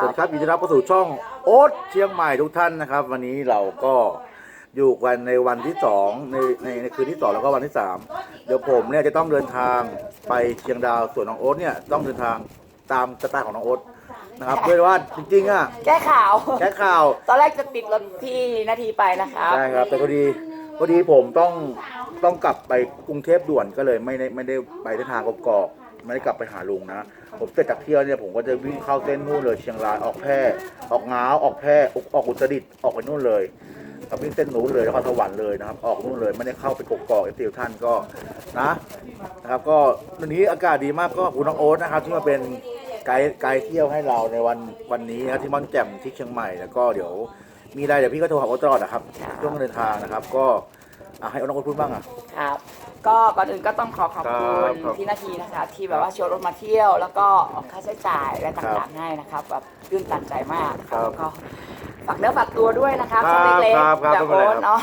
สวัสดีครับยินดีต้อนรับเข้าสู่ช่องโอ๊ตเชียงใหม่ทุกท่านนะครับ วันนี้เราก็อยู่กันในวันที่สองในในในคืนที่สองแล้วก็วันที่สามเดี๋ยวผมเนี่ยจะต้องเดินทางไปเชียงดาวส่วนน้องโอ๊ตเนี่ยต้องเดินทางตามสไตล์ของน้องโอ๊ตนะครับด้วยว่าจริงๆอะแก้ข่าว แค่ข่าวตอนแรกจะติดรถพี่นาทีไปนะครับ ใช่ครับแต่พอดีพอดีผมต้องต้องกลับไปกรุงเทพด่วนก็เลยไม่ได้ไม่ได้ไปเส้นทางกอกๆไม่ได้กลับไปหาลุงนะ ผมเสร็จจากเที่ยวเนี่ยผมก็จะวิ่งเข้าเส้นนู่นเลยเชียงรายออกแพร่ออกงาวออกแพร่ออกออกอุตรดิตถ์ออกไปนู่นเลยครับวิ่งเส้นนู้นเลยนครสวรรค์เลยนะครับ ออกนู่นเลยไม่ได้เข้าไปกกอกเอฟซีท่านก็นะนะครับ ก็วันนี้อากาศดีมากก็ขอบคุณน้องโอ๊ตนะครับ ที่มาเป็นไกด์ไกด์เที่ยวให้เราในวันวันนี้นะครับที่ม่อนแจ่มที่เชียงใหม่แล้วก็เดี๋ยวมีอะไรเดี๋ยวพี่ก็โทรหาโอ๊ตตลอดนะครับครับช่วงเดินทางนะครับ ก็ อะให้น้องโอ๊ตพูดบ้างอะ ครับก็ก่อนอื่นก็ต้องขอขอบคุครัณบครับพี่นาทีนะคะ ที่แบบว่าชวนรถมาเที่ยว แล้วก็ออกค่าใช้จ่ายและครัต่าบงๆให้นะครับแบบตื่นตันใจมากครับแล้วก็ฝากเนื้อฝากตัวด้วยนะครับครับช่องเล็กครับๆครับจากไม่เป็นไรโอ๊ตครับ เนาะ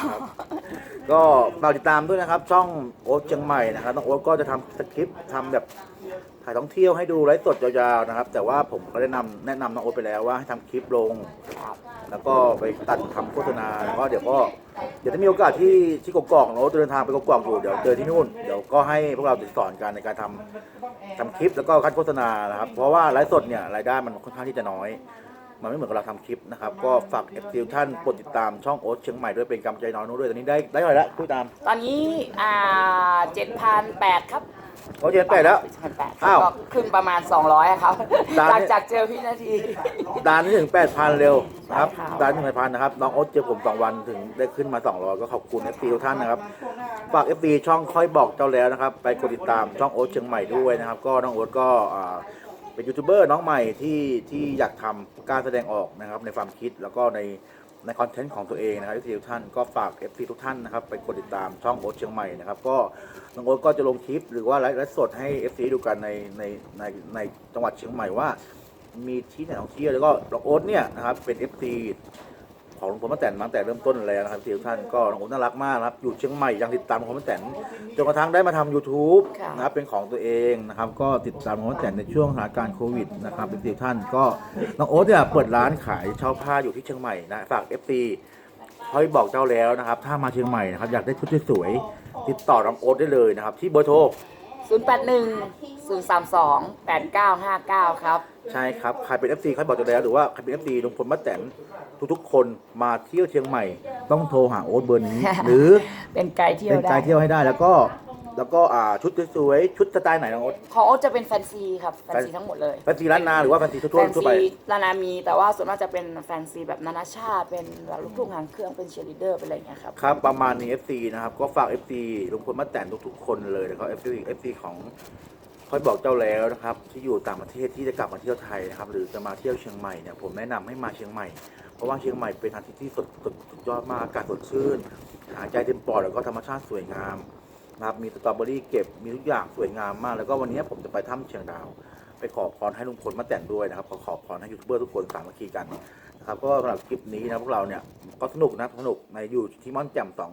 ก็ฝากติดตามด้วยนะครับ ช่องโอ๊ตเชียงใหม่นะครับน้องโอ๊ตก็จะทำสคริปต์ทำแบบถ่ายท่องเที่ยวให้ดูไลฟ์สดยาวๆนะครับ แต่ว่าผมก็ได้นำแนะนำน้องโอ๊ตไปแล้วว่าให้ทำคลิปลงครับแล้วก็ไปตัดทำโฆษณาแล้วก็เดี๋ยวก็เดี๋ยวถ้ามีโอกาสที่ที่กกอกโน้ตเดินทางไปกกอกอยู่เดี๋ยวเจอที่นู่นเดี๋ยวก็ให้พวกเราติดสอนกันในการทำทำคลิปแล้วก็คัดโฆษณานะครับ เพราะว่าไลฟ์สดเนี่ยรายได้มันค่อนข้างที่จะน้อย มันไม่เหมือนกับเราทำคลิปนะครับ ก็ฝากเอฟซีท่านกดติดตามช่องโอ๊ตเชียงใหม่ด้วยเป็นกำลังใจน้องนู้นด้วยตอนนี้ได้ได้เท่าไหร่แล้วพูดตาม ตอนนี้อ่าเจ็ดพันแปดครับ โอ๊ตเจ็ดแปดแล้วเจ็ดพันแปดอ้าวก็ขึ้นประมาณ 200อะครับดาวหลังเนี่ยจากเจอพี่นาที ดานนี้ถึงแปดพันเร็วนะครับใช่ครับดานถึงแปดพันนะครับน้องโอ๊ตเจอผมสองวันถึงได้ขึ้นมาสองร้อยก็ขอบคุณเอฟซีทุกท่านนะครับฝากเอฟซีช่องค่อยบอกเจ้าแล้วนะครับ ไปกดติดตามช่องโอ๊ตเชียงใหม่ด้วยนะครับ ก็น้องโอ๊ตก็อ่าเป็นยูทูบเบอร์น้องใหม่ที่ที่อยากทำการแสดงออกนะครับในความคิดแล้วก็ใน ในคอนเทนต์ของตัวเองนะครับทุกท่านก็ฝากเอฟซีทุกท่านนะครับไปกดติดตามช่องโอ๊ตเชียงใหม่นะครับก็น้องโอ๊ตก็จะลงคลิปหรือว่าไลฟ์สดให้เอฟซีดูกันในในในในจังหวัดเชียงใหม่ว่า มีที่ไหนท่องเที่ยวแล้วก็น้องโอ๊ตเนี่ยนะครับเป็น FC ของหลวงพ่อมาแต่นมาตั้งแต่เริ่มต้นเลยนะครับที่ทุกท่านก็น้องโอ๊ตน่ารักมากนะครับอยู่เชียงใหม่ยังติดตามหลวงพ่อมาแต่นจนกระทั่งได้มาทำ YouTube ค่ะนะครับเป็นของตัวเองนะครับก็ติดตามหลวงพ่อมาแต่นในช่วงสถานการณ์โควิดนะครับเป็นทุกท่านก็น้องโอ๊ตเนี่ยเปิดร้านขายเช่าผ้าอยู่ที่เชียงใหม่นะฝาก FC เขาบอกเจ้าแล้วนะครับ ถ้ามาเชียงใหม่นะครับอยากได้ชุดสวยๆติดต่อน้องโอ๊ตได้เลยนะครับที่เบอร์โทร 081 032 8959 ครับ ใช่ครับ ใครเป็น FC ใครบอกจะแล้วหรือว่าใครเป็น FC ลุงพลป้าแตนทุกๆ คนมาเที่ยวเชียงใหม่ ต้องโทรหาโอ๊ตเบอร์นี้ หรือเป็นไกด์เที่ยเป็วนได้ ไกด์เที่ยวให้ได้แล้วก็ แล้วก็อ่าชุดสวยๆชุดสไตล์ไหนน้องโอ๊ต ของโอ๊ตจะเป็นแฟนซีครับแฟนซีทั้งหมดเลยแฟนซีล้านนาหรือว่าแฟนซีทั่แฟวนๆทั่วซีไปนานามี แต่ว่าส่วนมากจะเป็นแฟนซีแบบนานาชาติเป็นแบบลูกทุ่งหางเครื่องเป็นเชียร์ลีดเดอร์เป็นอะไรอย่างเงี้ยครับ ครับ ประมาณนี้ FC นะครับ ก็ฝาก FC ลุงพลป้าแตนทุกๆคนเลยแล้วก็ FC FC ของค่อยบอกเจ้าแล้วนะครับ ที่อยู่ต่างประเทศที่จะกลับมาเที่ยวไทยนะครับ หรือจะมาเที่ยวเชียงใหม่เนี่ยผมแนะนำให้มาเชียงใหม่ เพราะว่าเชียงใหม่เป็นสถานที่ที่สดสดสุดยอดมากอากาศสดชื่นหายใจเต็มปอดแล้วก็ธรรมชาติสวยงาม นะครับมีสตรอเบอรี่เก็บมีทุกอย่างสวยงามมาก แล้วก็วันนี้ผมจะไปถ้ำเชียงดาว ไปขอพรให้ลุงพลมาแต่นด้วยนะครับขอขอพรให้ยูทูบเบอร์ทุกคนสามัคคีกันนะครับก็สำหรับคลิปนี้นะพวกเราเนี่ยก็สนุกนะสนุกในอยู่ที่ม่อนแจ่มสอง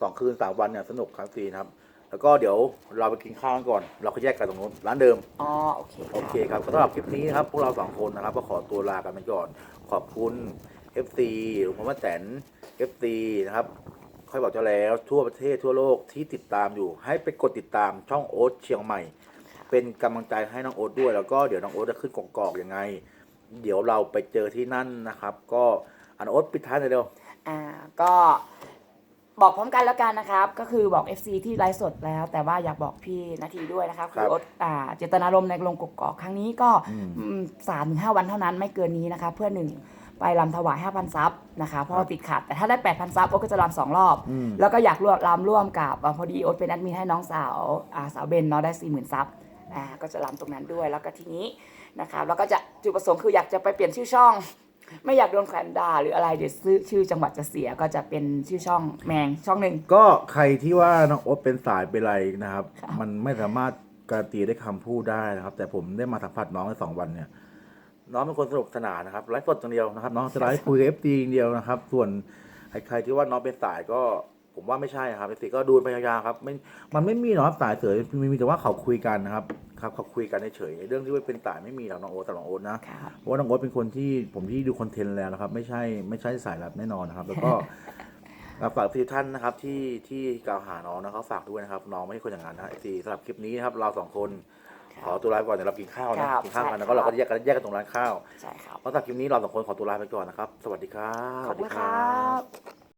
สองคืนสามวันเนี่ยสนุกครับฟรีนะครับแล้วก็เดี๋ยวเราไปกินข้าวกันก่อน เราก็แยกกันตรงนู้นร้านเดิมอ๋อโอเคโอเคครับสำหรับคลิปนี้นะครับพวกเราสองคนนะครับก็ขอตัวลากันไปก่อนขอบคุณ FC หลวงพ่อมาแตน FC นะครับค่ อยบอกเจ้าแล้ว ทั่วประเทศทั่วโลกที่ติดตามอยู่ ให้ไปกดติดตามช่องโอ๊ตเชียงใหม่ เป็นกำลังใจให้น้องโอ๊ตด้วย แล้วก็เดี๋ยวน้องโอ๊ตจะขึ้นกอกๆยังไง เดี๋ยวเราไปเจอที่นั่นนะครับ ก็อันโอ๊ตปิดท้ายหน่อยเร็วอ่าก็บอกพร้อมกันแล้วกันนะครับ ก็คือบอก FC ที่ไลฟ์สดแล้ว แต่ว่าอยากบอกพี่นาทีด้วยนะครับครัคืบออดอ่าเจตนารมณ์ในลงกกอกครั้งนี้ก็อืมสามถึงห้าวันเท่านั้นไม่เกินนี้นะคะเพื่อหนึ่ง ไปรำถวาย 5,000 ซับนะคะเพราะว่าติดขัด แต่ถ้าได้ 8,000 ซับโอ๊ตก็จะรำสองรอบอืมแล้วก็อยากร่วมรำร่วมกับอ่าพอดีโอ๊ตเป็นแอดมินให้น้องสาวอ่าสาวเบนเนาะได้ 40,000 ซับอ่าก็จะรำตรงนั้นด้วยแล้วก็ทีนี้นะครับแล้วก็จะจุดประสงค์คืออยากจะไปเปลี่ยนชื่อช่อง ไม่อยากโดนแขวนด่าหรืออะไรเดี๋ยวชื่อชื่อจังหวัดจะเสียก็จะเป็นชื่อช่องแมงช่องหนึ่งก็ใครที่ว่าน้องโอ๊ตเป็นสายเป็นไรนะครับค่ะมันไม่สามารถการันตีได้คำพูดได้นะครับ แต่ผมได้มาสัมผัสน้องในสองวันเนี่ย น้องเป็นคนสนุกสนานนะครับไลฟ์สดอย่างเดียวนะครับน้องจะไลฟ์คุยกับเอฟซีอย่างเดียวนะครับ ส่วนใครๆที่ว่าน้องเป็นสายก็ผมว่าไม่ใช่ครับเอฟซีก็ดูพยายามครับไม่มันไม่มีหรอกครับสายเสือมีมีแต่ว่าเขาคุยกันนะครับใครนะครับเขาคุยกันเฉยๆเรื่องที่ว่าเป็นต่ายไม่มีหรอกน้องโอ๊ตแต่น้องโอ๊ตนะครับเพราะว่าน้องโอ๊ตเป็นคนที่ผมที่ดูคอนเทนต์แล้วนะครับ ไม่ใช่ไม่ใช่สายลับแน่นอนนะครับ แล้วก็ฝากทุกท่านนะครับที่ที่กล่าวหาน้องนะครับฝากด้วยนะครับ น้องไม่ใช่คนอย่างนั้นนะทีสำหรับคลิปนี้นะครับเราสองคน ขอตัวลาไปก่อนเดี๋ยวเรากินข้าวนะ ครับกินข้าวกันแล้วก็ใช่เราครับก็แยกกันแยกกันตรงร้านข้าวใช่ครับเพราะสำหรับคลิปนี้เราสองคนขอตัวลาไปก่อนนะครับ สวัสดีครับ ขอบคุณครับ